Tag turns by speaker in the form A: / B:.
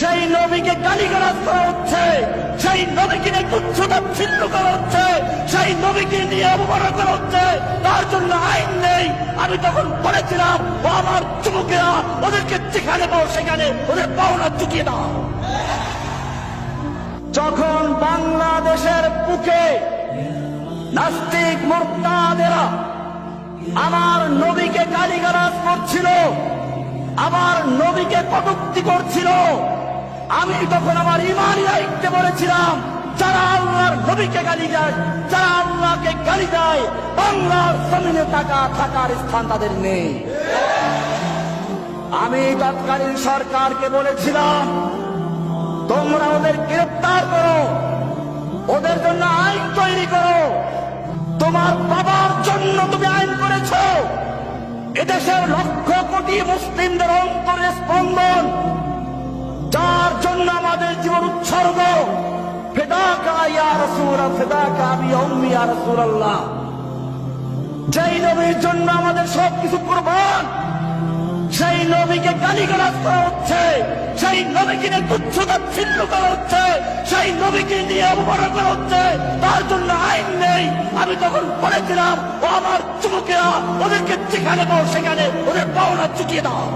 A: সেই নবীকে গালিগালাজ করা হচ্ছে। সেই নবীকে নিয়ে তুচ্ছতা ছিন্ন করা হচ্ছে। সেই নবীকে নিয়ে অপমান করা হচ্ছে। তার জন্য আইন নেই। আমি তখন বলেছিলাম, ও আমার যুবকেরা, ওদেরকে যেখানে পাও সেখানে, ওদের পাওনা চুকিয়ে দাও। যখন বাংলাদেশের বুকে নাস্তিক মোর্তাদেরা আমার নবীকে গালিগালাজ করছিল, আমার নবীকে কটুক্তি করছিল আমি তখন আমার ইমানি দায়িত্বে বলেছিলাম, যারা আল্লাহর নবীকে গালি দেয়, যারা আল্লাহকে গালি দেয়, বাংলার জমিনে টাকা থাকার স্থান তাদের নেই। আমি তৎকালীন সরকারকে বলেছিলাম, তোমরা ওদের গ্রেপ্তার করো, ওদের জন্য আইন তৈরি করো, তোমার বাবার জন্য তুমি আইন করেছ। এদেশের লক্ষ কোটি মুসলিমদের অন্তরে স্পন্দন রাসূলুল্লাহ। যেই নবীর জন্য আমাদের সবকিছু কুরবান, সেই নবীকে গালিগালাজ করা হচ্ছে, সেই নবীকে নিয়ে তুচ্ছতা ছিন্ন করা হচ্ছে, সেই নবীকে নিয়ে অপমান করা হচ্ছে, তার জন্য আইন নেই। আমি তখন বলেছিলাম, ও আমার যুবকেরা, ওদেরকে যেখানে পাও সেখানে, ওদের পাওনা চুকিয়ে দাও।